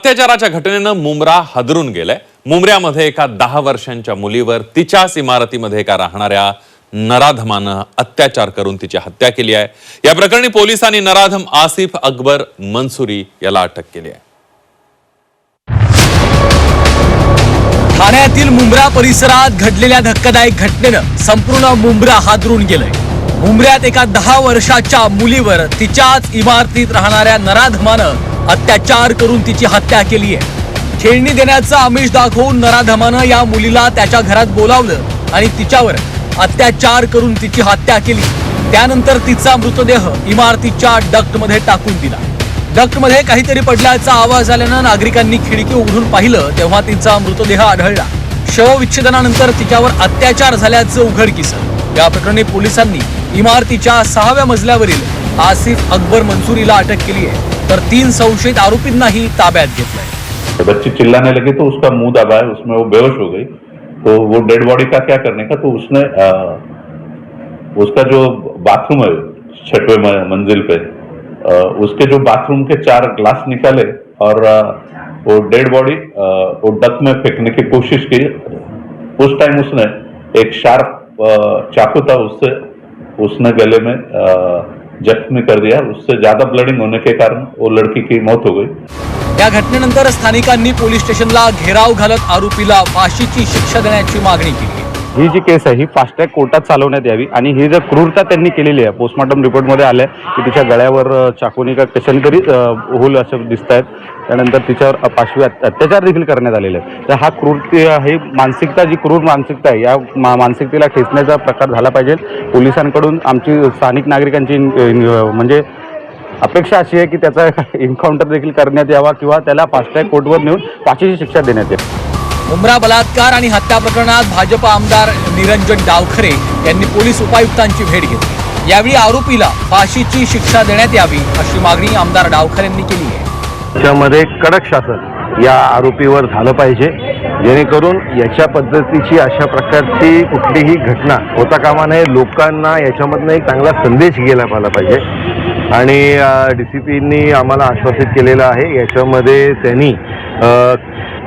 अत्याचाराच्या घटनेनं मुंब्रा हादरून गेलाय. मुंबऱ्यामध्ये एका दहा वर्षांच्या मुलीवर तिच्याच इमारतीमध्ये एका राहणाऱ्या नराधमानं अत्याचार करून तिची हत्या केली आहे. या प्रकरणी पोलिसांनी नराधम आसिफ अकबर मनसुरी याला अटक केली आहे. ठाण्यातील मुंब्रा परिसरात घडलेल्या धक्कादायक घटनेनं संपूर्ण मुंब्रा हादरून गेलंय. मुंबऱ्यात एका दहा वर्षाच्या मुलीवर तिच्याच इमारतीत राहणाऱ्या नराधमानं अत्याचार करून तिची हत्या केली आहे खेळणी देण्याचं आमिष दाखवून नराधमानं या मुलीला त्याच्या घरात बोलावलं आणि तिच्यावर अत्याचार करून तिची हत्या केली. त्यानंतर तिचा मृतदेह इमारतीच्या डक्टमध्ये टाकून दिला. डक्टमध्ये काहीतरी पडल्याचा आवाज आल्यानं नागरिकांनी खिडकी उघडून पाहिलं तेव्हा तिचा मृतदेह आढळला. शवविच्छेदनानंतर तिच्यावर अत्याचार झाल्याचं उघडकीस या प्रकरणी पोलिसांनी इमारतीच्या सहाव्या मजल्यावरील आसिफ अकबर मंसुरीला अटक केली आहे तर तीन संशयित आरोपींनाही ताब्यात घेतलंय. बच्ची चिल्लाने लगी तो उसका मुँह दबाया उसमें वो बेहोश हो गई। तो वो डेड बॉडी का क्या करने का तो उसने अ, उसका जो बाथरूम है छठवें मंजिल पे अ, उसके जो बाथरूम के चार ग्लास निकाले और अ, वो डेड बॉडी वो डक में फेंकने की कोशिश की। उस टाइम उसने एक शार्प चाकू था उससे उसने गले में अ, जख्मी कर दिया। उससे ज्यादा ब्लडिंग होने के कारण वो लड़की की मौत हो गई। या घटनेनंतर स्थानिकांनी पोलीस स्टेशनला घेराव घालत आरोपीला फाशीची शिक्षा देण्याची मागणी केली. ही जी केस आहे ही फास्ट कोर्टात चालवण्यात यावी आणि ही जर क्रूरता त्यांनी केलेली आहे पोस्टमॉर्टम रिपोर्टमध्ये आलं आहे की तिच्या गळ्यावर चाकूनी का कशाने तरी होल असं दिसत आहेत त्यानंतर तिच्यावर पाशवी अत्याचार देखील करण्यात आलेले आहेत. तर हा क्रूरते ही मानसिकता जी क्रूर मानसिकता आहे या मा मानसिकतेला खेचण्याचा प्रकार झाला पाहिजे. पोलिसांकडून आमची स्थानिक नागरिकांची म्हणजे अपेक्षा अशी आहे की त्याचा एन्काउंटर देखील करण्यात यावा किंवा त्याला फास्ट कोर्टवर नेऊन फाशीची शिक्षा देण्यात यावी. मुंब्रा बलात्कार आणि हत्या प्रकरणात भाजप आमदार निरंजन डावखरे यांनी पोलीस उपायुक्तांची भेट घेतली. यावेळी आरोपीला फाशीची शिक्षा देण्यात यावी अशी मागणी आमदार डावखरे यांनी केली आहे. त्याच्यामध्ये कडक शासन या आरोपीवर झालं पाहिजे. जेणेकरून याच्या पद्धतीची अशा प्रकारची कुठलीही घटना होता कामा नये लोकांना याच्यामधनं एक चांगला संदेश गेला पाहिला पाहिजे. आणि डी सी पींनी आम्हाला आश्वासित केलेलं आहे. याच्यामध्ये त्यांनी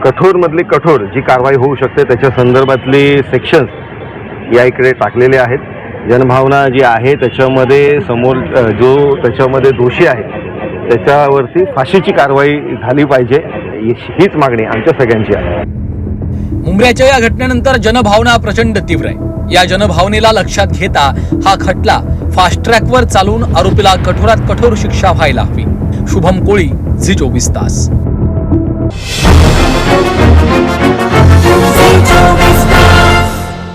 कठोरमधली कठोर जी कारवाई होऊ शकते त्याच्या संदर्भातली सेक्शन्स या इकडे टाकलेले आहेत. जनभावना जी आहे त्याच्यामध्ये समोर जो त्याच्यामध्ये दोषी आहे त्याच्यावरती फाशीची कारवाई झाली पाहिजे हीच मागणी आमच्या सगळ्यांची आहे. मुंबऱ्याच्या या घटनेनंतर जनभावना प्रचंड तीव्र आहे. या जनभावनेला लक्षात घेता हा खटला फास्ट ट्रॅकवर चालवून आरोपीला कठोरात कठोर शिक्षा व्हायला हवी. शुभम कोळी झी चोवीस तास.